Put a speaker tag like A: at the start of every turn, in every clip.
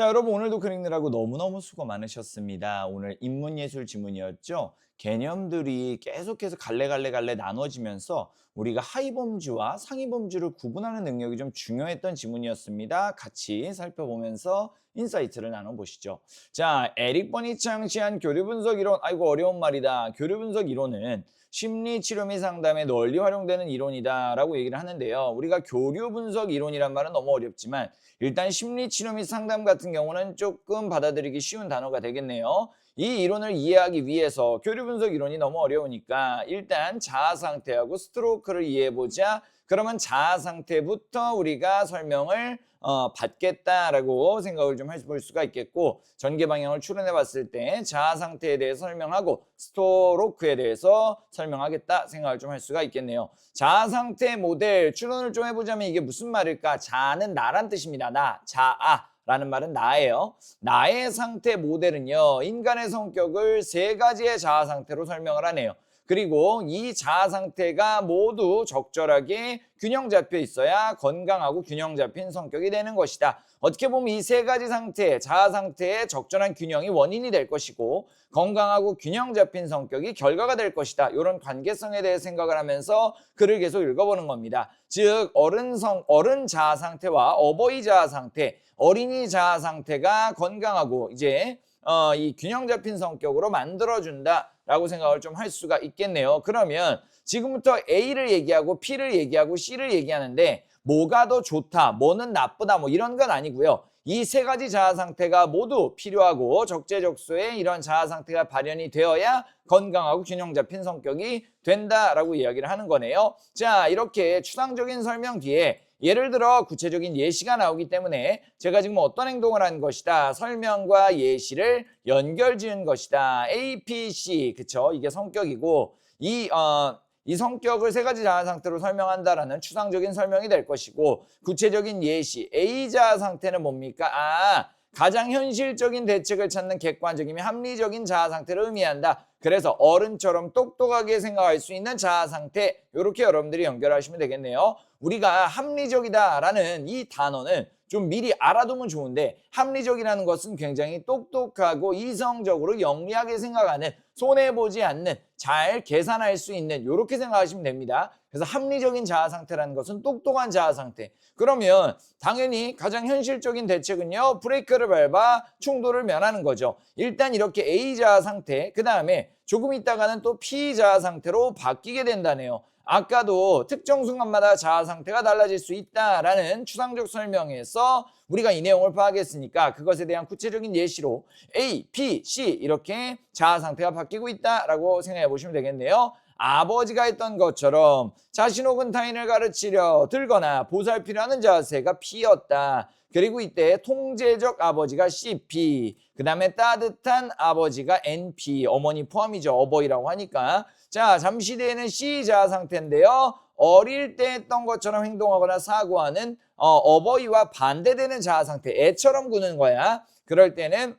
A: 자, 여러분 오늘도 글 읽느라고 너무너무 수고 많으셨습니다. 오늘 인문예술 지문이었죠. 개념들이 계속해서 갈래갈래 갈래 나눠지면서 우리가 하위범주와 상위범주를 구분하는 능력이 좀 중요했던 지문이었습니다. 같이 살펴보면서 인사이트를 나눠보시죠. 자, 에릭 버니 창 시한 교류분석 이론, 아이고 어려운 말이다. 교류분석 이론은 심리 치료 및 상담에 널리 활용되는 이론이다라고 얘기를 하는데요. 우리가 교류 분석 이론이란 말은 너무 어렵지만 일단 심리 치료 및 상담 같은 경우는 조금 받아들이기 쉬운 단어가 되겠네요. 이 이론을 이해하기 위해서 교류 분석 이론이 너무 어려우니까 일단 자아 상태하고 스트로크를 이해해 보자. 그러면 자아 상태부터 우리가 설명을 어, 받겠다라고 생각을 좀 해볼 수가 있겠고 전개 방향을 추론해 봤을 때 자아 상태에 대해서 설명하고 스토로크에 대해서 설명하겠다 생각을 좀 할 수가 있겠네요. 자아 상태 모델 추론을 좀 해보자면 이게 무슨 말일까? 자는 나란 뜻입니다. 나, 자아. 라는 말은 나예요. 나의 상태 모델은요, 인간의 성격을 세 가지의 자아 상태로 설명을 하네요. 그리고 이 자아 상태가 모두 적절하게 균형 잡혀 있어야 건강하고 균형 잡힌 성격이 되는 것이다. 어떻게 보면 이 세 가지 상태, 자아 상태의 적절한 균형이 원인이 될 것이고 건강하고 균형 잡힌 성격이 결과가 될 것이다. 이런 관계성에 대해 생각을 하면서 글을 계속 읽어보는 겁니다. 즉 어른성 어른 자아 상태와 어버이 자아 상태, 어린이 자아 상태가 건강하고 이제 어, 이 균형 잡힌 성격으로 만들어준다라고 생각을 좀 할 수가 있겠네요. 그러면 지금부터 A를 얘기하고 P를 얘기하고 C를 얘기하는데 뭐가 더 좋다, 뭐는 나쁘다, 뭐 이런 건 아니고요. 이 세 가지 자아 상태가 모두 필요하고 적재적소에 이런 자아 상태가 발현이 되어야 건강하고 균형 잡힌 성격이 된다라고 이야기를 하는 거네요. 자, 이렇게 추상적인 설명 뒤에 예를 들어 구체적인 예시가 나오기 때문에 제가 지금 어떤 행동을 한 것이다. 설명과 예시를 연결 지은 것이다. A, P, C. 그쵸? 이게 성격이고 이, 어, 이 성격을 세 가지 자아 상태로 설명한다라는 추상적인 설명이 될 것이고 구체적인 예시 A 자아 상태는 뭡니까? 아, 가장 현실적인 대책을 찾는 객관적이며 합리적인 자아 상태를 의미한다. 그래서 어른처럼 똑똑하게 생각할 수 있는 자아 상태 이렇게 여러분들이 연결하시면 되겠네요. 우리가 합리적이다라는 이 단어는 좀 미리 알아두면 좋은데 합리적이라는 것은 굉장히 똑똑하고 이성적으로 영리하게 생각하는 손해보지 않는 잘 계산할 수 있는 이렇게 생각하시면 됩니다. 그래서 합리적인 자아 상태라는 것은 똑똑한 자아 상태. 그러면 당연히 가장 현실적인 대책은요. 브레이크를 밟아 충돌을 면하는 거죠. 일단 이렇게 A 자아 상태, 그 다음에 조금 있다가는 또 P 자아 상태로 바뀌게 된다네요. 아까도 특정 순간마다 자아 상태가 달라질 수 있다라는 추상적 설명에서 우리가 이 내용을 파악했으니까 그것에 대한 구체적인 예시로 A, B, C 이렇게 자아 상태가 바뀌고 있다라고 생각해 보시면 되겠네요. 아버지가 했던 것처럼 자신 혹은 타인을 가르치려 들거나 보살피려 하는 자세가 P였다. 그리고 이때 통제적 아버지가 CP, 그 다음에 따뜻한 아버지가 NP, 어머니 포함이죠. 어버이라고 하니까. 자, 잠시 뒤에는 C 자아 상태인데요. 어릴 때 했던 것처럼 행동하거나 사고하는 어, 버이와 반대되는 자아 상태, 애처럼 구는 거야. 그럴 때는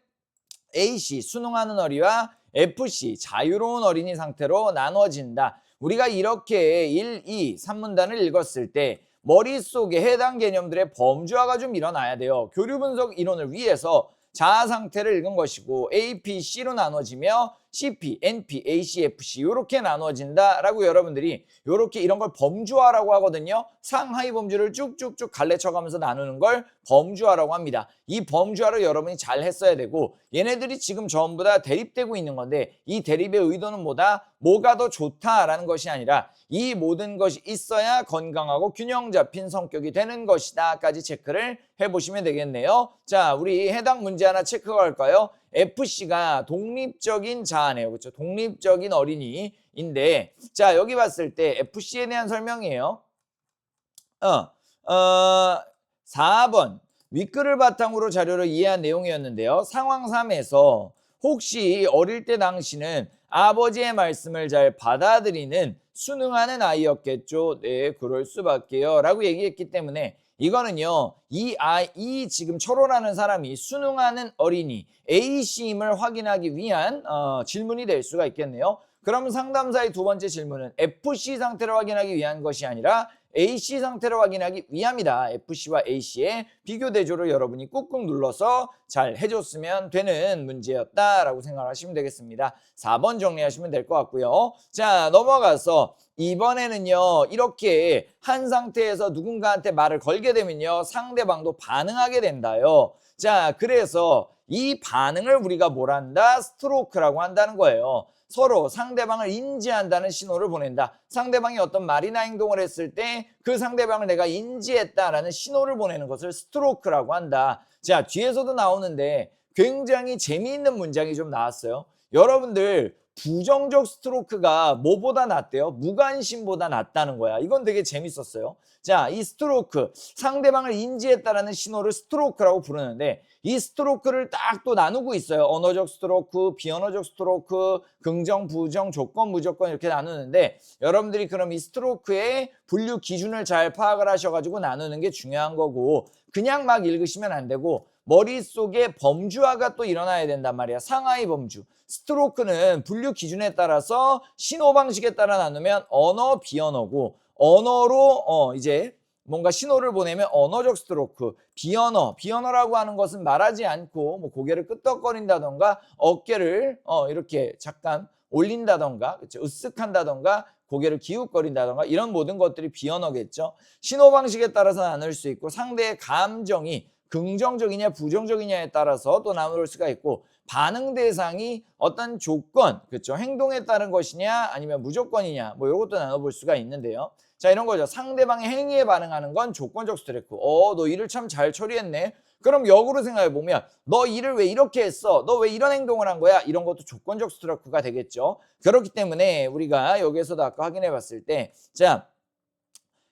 A: AC, 순응하는 어리와 FC, 자유로운 어린이 상태로 나눠진다. 우리가 이렇게 1, 2, 3문단을 읽었을 때 머릿속에 해당 개념들의 범주화가 좀 일어나야 돼요. 교류 분석 이론을 위해서 자아 상태를 읽은 것이고 A, P, C로 나눠지며 CP, NP, ACFC 이렇게 나눠진다라고 여러분들이 이렇게 이런 걸 범주화라고 하거든요. 상하위 범주를 쭉쭉쭉 갈래쳐가면서 나누는 걸 범주화라고 합니다. 이 범주화를 여러분이 잘 했어야 되고 얘네들이 지금 전부 다 대립되고 있는 건데 이 대립의 의도는 뭐다? 뭐가 더 좋다라는 것이 아니라 이 모든 것이 있어야 건강하고 균형 잡힌 성격이 되는 것이다까지 체크를 해보시면 되겠네요. 자, 우리 해당 문제 하나 체크가 할까요? FC가 독립적인 자아네요. 그렇죠? 독립적인 어린이인데 자, 여기 봤을 때 FC에 대한 설명이에요. 어, 어, 4번 윗글을 바탕으로 자료를 이해한 내용이었는데요. 상황 3에서 혹시 어릴 때 당신은 아버지의 말씀을 잘 받아들이는 순응하는 아이였겠죠. 네, 그럴 수밖에요. 라고 얘기했기 때문에 이거는요, 이 아이, 이 지금 철호라는 사람이 순응하는 어린이 A씨임을 확인하기 위한 어, 질문이 될 수가 있겠네요. 그럼 상담사의 두 번째 질문은 FC 상태를 확인하기 위한 것이 아니라 AC 상태를 확인하기 위함이다. FC와 AC의 비교 대조를 여러분이 꾹꾹 눌러서 잘 해줬으면 되는 문제였다라고 생각하시면 되겠습니다. 4번 정리하시면 될 것 같고요. 자 넘어가서 이번에는요 이렇게 한 상태에서 누군가한테 말을 걸게 되면요 상대방도 반응하게 된다요. 자 그래서 이 반응을 우리가 뭘 한다? 스트로크라고 한다는 거예요. 서로 상대방을 인지한다는 신호를 보낸다. 상대방이 어떤 말이나 행동을 했을 때 그 상대방을 내가 인지했다라는 신호를 보내는 것을 스트로크라고 한다. 자, 뒤에서도 나오는데 굉장히 재미있는 문장이 좀 나왔어요. 여러분들 부정적 스트로크가 뭐보다 낫대요? 무관심보다 낫다는 거야. 이건 되게 재밌었어요. 자, 이 스트로크, 상대방을 인지했다라는 신호를 스트로크라고 부르는데 이 스트로크를 딱 또 나누고 있어요. 언어적 스트로크, 비언어적 스트로크, 긍정, 부정, 조건, 무조건 이렇게 나누는데 여러분들이 그럼 이 스트로크의 분류 기준을 잘 파악을 하셔가지고 나누는 게 중요한 거고 그냥 막 읽으시면 안 되고 머릿속에 범주화가 또 일어나야 된단 말이야. 상하이 범주. 스트로크는 분류 기준에 따라서 신호 방식에 따라 나누면 언어, 비언어고 언어로 어 이제 뭔가 신호를 보내면 언어적 스트로크, 비언어, 비언어라고 하는 것은 말하지 않고 뭐 고개를 끄덕거린다던가 어깨를 어 이렇게 잠깐 올린다던가 그렇죠? 으쓱한다던가 고개를 기웃거린다던가 이런 모든 것들이 비언어겠죠. 신호 방식에 따라서 나눌 수 있고 상대의 감정이 긍정적이냐 부정적이냐에 따라서 또 나눌 수가 있고 반응 대상이 어떤 조건, 그렇죠? 행동에 따른 것이냐 아니면 무조건이냐 뭐 이것도 나눠볼 수가 있는데요. 자 이런 거죠. 상대방의 행위에 반응하는 건 조건적 스트레스. 어, 너 일을 참 잘 처리했네. 그럼 역으로 생각해 보면 너 일을 왜 이렇게 했어? 너 왜 이런 행동을 한 거야? 이런 것도 조건적 스트로크가 되겠죠. 그렇기 때문에 우리가 여기에서도 아까 확인해 봤을 때 자,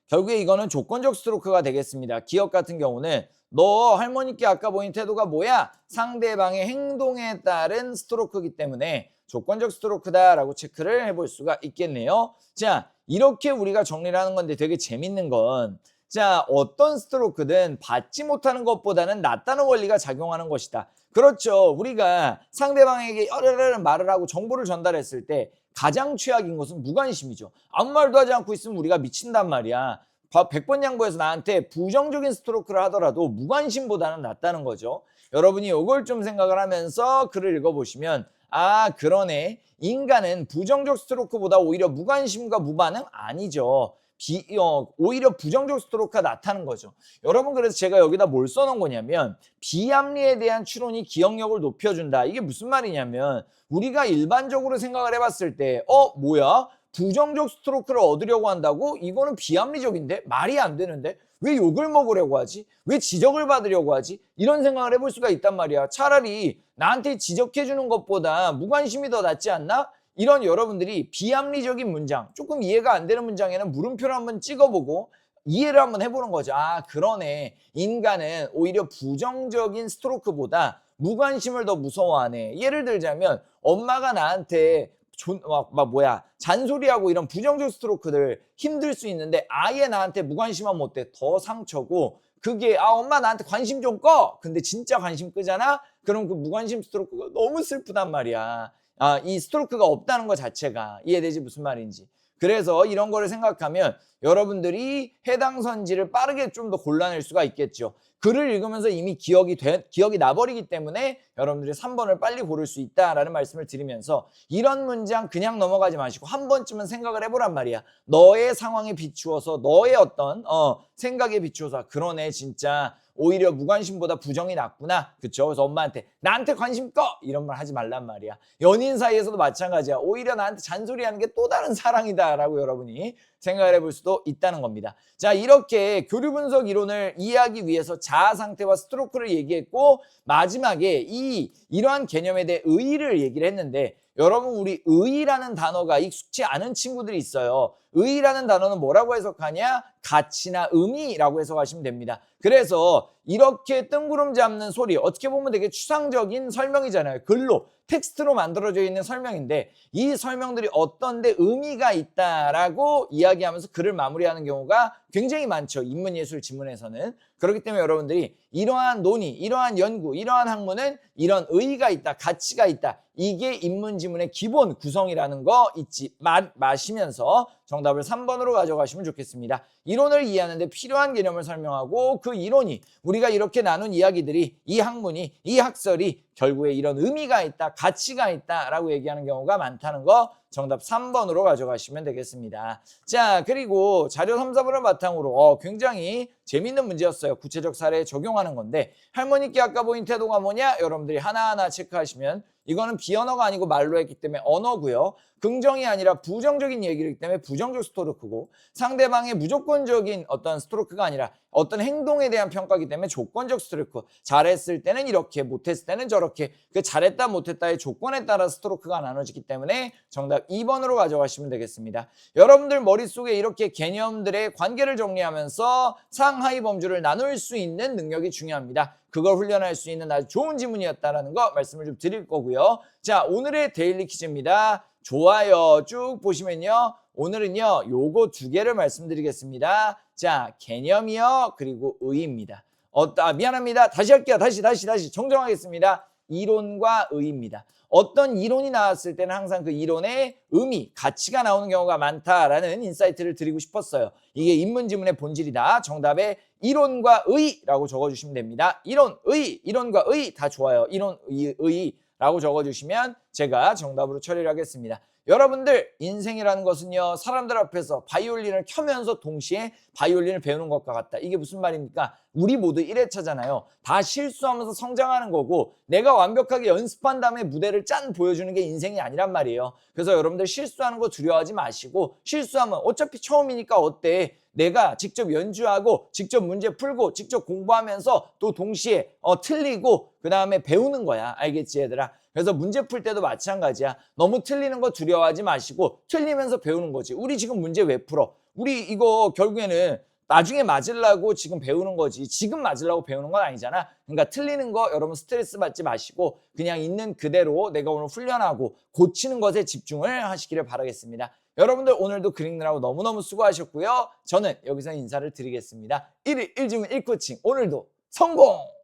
A: 결국에 이거는 조건적 스트로크가 되겠습니다. 기업 같은 경우는 너 할머니께 아까 보인 태도가 뭐야? 상대방의 행동에 따른 스트로크이기 때문에 조건적 스트로크다라고 체크를 해볼 수가 있겠네요. 자, 이렇게 우리가 정리를 하는 건데 되게 재밌는 건 자, 어떤 스트로크든 받지 못하는 것보다는 낫다는 원리가 작용하는 것이다. 그렇죠. 우리가 상대방에게 여러러 말을 하고 정보를 전달했을 때 가장 최악인 것은 무관심이죠. 아무 말도 하지 않고 있으면 우리가 미친단 말이야. 100번 양보해서 나한테 부정적인 스트로크를 하더라도 무관심보다는 낫다는 거죠. 여러분이 이걸 좀 생각을 하면서 글을 읽어보시면 아 그러네. 인간은 부정적 스트로크보다 오히려 무관심과 무반응 아니죠. 비, 어, 오히려 부정적 스트로크가 나타나는 거죠. 여러분 그래서 제가 여기다 뭘 써놓은 거냐면 비합리에 대한 추론이 기억력을 높여준다. 이게 무슨 말이냐면 우리가 일반적으로 생각을 해봤을 때 어 뭐야? 부정적 스트로크를 얻으려고 한다고? 이거는 비합리적인데? 말이 안 되는데? 왜 욕을 먹으려고 하지? 왜 지적을 받으려고 하지? 이런 생각을 해볼 수가 있단 말이야. 차라리 나한테 지적해주는 것보다 무관심이 더 낫지 않나? 이런 여러분들이 비합리적인 문장, 조금 이해가 안 되는 문장에는 물음표를 한번 찍어보고 이해를 한번 해보는 거죠. 아, 그러네. 인간은 오히려 부정적인 스트로크보다 무관심을 더 무서워하네. 예를 들자면 엄마가 나한테 존, 막, 막 뭐야 잔소리하고 이런 부정적 스트로크들 힘들 수 있는데 아예 나한테 무관심하면 어때? 더 상처고 그게 아 엄마 나한테 관심 좀 꺼. 근데 진짜 관심 끄잖아. 그럼 그 무관심 스트로크가 너무 슬프단 말이야. 아, 이 스트로크가 없다는 것 자체가 이해되지 무슨 말인지. 그래서 이런 거를 생각하면 여러분들이 해당 선지를 빠르게 좀 더 골라낼 수가 있겠죠. 글을 읽으면서 이미 기억이 돼, 기억이 나버리기 때문에 여러분들이 3번을 빨리 고를 수 있다라는 말씀을 드리면서 이런 문장 그냥 넘어가지 마시고 한 번쯤은 생각을 해보란 말이야. 너의 상황에 비추어서 너의 어떤 어, 생각에 비추어서 그러네 진짜 오히려 무관심보다 부정이 낫구나. 그쵸? 그래서 엄마한테 나한테 관심 꺼! 이런 말 하지 말란 말이야. 연인 사이에서도 마찬가지야. 오히려 나한테 잔소리하는 게 또 다른 사랑이다라고 여러분이 생각을 해볼 수도 있다는 겁니다. 자, 이렇게 교류 분석 이론을 이해하기 위해서 자아 상태와 스트로크를 얘기했고 마지막에 이 이러한 개념에 대해 의의를 얘기를 했는데 여러분 우리 의의라는 단어가 익숙치 않은 친구들이 있어요. 의의라는 단어는 뭐라고 해석하냐? 가치나 의미라고 해석하시면 됩니다. 그래서 이렇게 뜬구름 잡는 소리 어떻게 보면 되게 추상적인 설명이잖아요. 글로 텍스트로 만들어져 있는 설명인데 이 설명들이 어떤데 의미가 있다라고 이야기하면서 글을 마무리하는 경우가 굉장히 많죠. 인문예술 지문에서는. 그렇기 때문에 여러분들이 이러한 논의, 이러한 연구, 이러한 학문은 이런 의의가 있다, 가치가 있다. 이게 인문지문의 기본 구성이라는 거 잊지 마, 마시면서 정답을 3번으로 가져가시면 좋겠습니다. 이론을 이해하는데 필요한 개념을 설명하고 그 이론이 우리가 이렇게 나눈 이야기들이 이 학문이 이 학설이 결국에 이런 의미가 있다, 가치가 있다 라고 얘기하는 경우가 많다는 거 정답 3번으로 가져가시면 되겠습니다. 자, 그리고 자료 3, 4번을 바탕으로 어, 굉장히 재밌는 문제였어요. 구체적 사례에 적용하는 건데 할머니께 아까 보인 태도가 뭐냐? 여러분들이 하나하나 체크하시면 이거는 비언어가 아니고 말로 했기 때문에 언어고요. 긍정이 아니라 부정적인 얘기이기 때문에 부정적 스토로크고 상대방의 무조건적인 어떤 스토로크가 아니라 어떤 행동에 대한 평가이기 때문에 조건적 스토로크. 잘했을 때는 이렇게, 못했을 때는 저렇게. 그 잘했다, 못했다의 조건에 따라 스토로크가 나눠지기 때문에 정답 2번으로 가져가시면 되겠습니다. 여러분들 머릿속에 이렇게 개념들의 관계를 정리하면서 상하이 범주를 나눌 수 있는 능력이 중요합니다. 그걸 훈련할 수 있는 아주 좋은 지문이었다라는 거 말씀을 좀 드릴 거고요. 자, 오늘의 데일리 퀴즈입니다. 좋아요. 쭉 보시면요. 오늘은요, 요거 두 개를 말씀드리겠습니다. 자, 개념이요. 그리고 의입니다. 어, 아, 미안합니다. 다시 할게요. 다시, 다시, 다시. 정정하겠습니다. 이론과 의입니다. 어떤 이론이 나왔을 때는 항상 그 이론의 의미, 가치가 나오는 경우가 많다라는 인사이트를 드리고 싶었어요. 이게 인문지문의 본질이다. 정답에 이론과 의라고 적어주시면 됩니다. 이론, 의, 이론과 의 다 좋아요. 이론, 의, 의 라고 적어주시면 제가 정답으로 처리를 하겠습니다. 여러분들 인생이라는 것은요 사람들 앞에서 바이올린을 켜면서 동시에 바이올린을 배우는 것과 같다. 이게 무슨 말입니까? 우리 모두 1회차잖아요. 다 실수하면서 성장하는 거고 내가 완벽하게 연습한 다음에 무대를 짠 보여주는 게 인생이 아니란 말이에요. 그래서 여러분들 실수하는 거 두려워하지 마시고 실수하면 어차피 처음이니까 어때? 내가 직접 연주하고 직접 문제 풀고 직접 공부하면서 또 동시에 어, 틀리고 그 다음에 배우는 거야. 알겠지 얘들아 그래서 문제 풀 때도 마찬가지야. 너무 틀리는 거 두려워하지 마시고 틀리면서 배우는 거지. 우리 지금 문제 왜 풀어? 우리 이거 결국에는 나중에 맞으려고 지금 배우는 거지. 지금 맞으려고 배우는 건 아니잖아. 그러니까 틀리는 거 여러분 스트레스 받지 마시고 그냥 있는 그대로 내가 오늘 훈련하고 고치는 것에 집중을 하시기를 바라겠습니다. 여러분들 오늘도 그리느라고 너무너무 수고하셨고요. 저는 여기서 인사를 드리겠습니다. 1일 1주문 1코칭 오늘도 성공!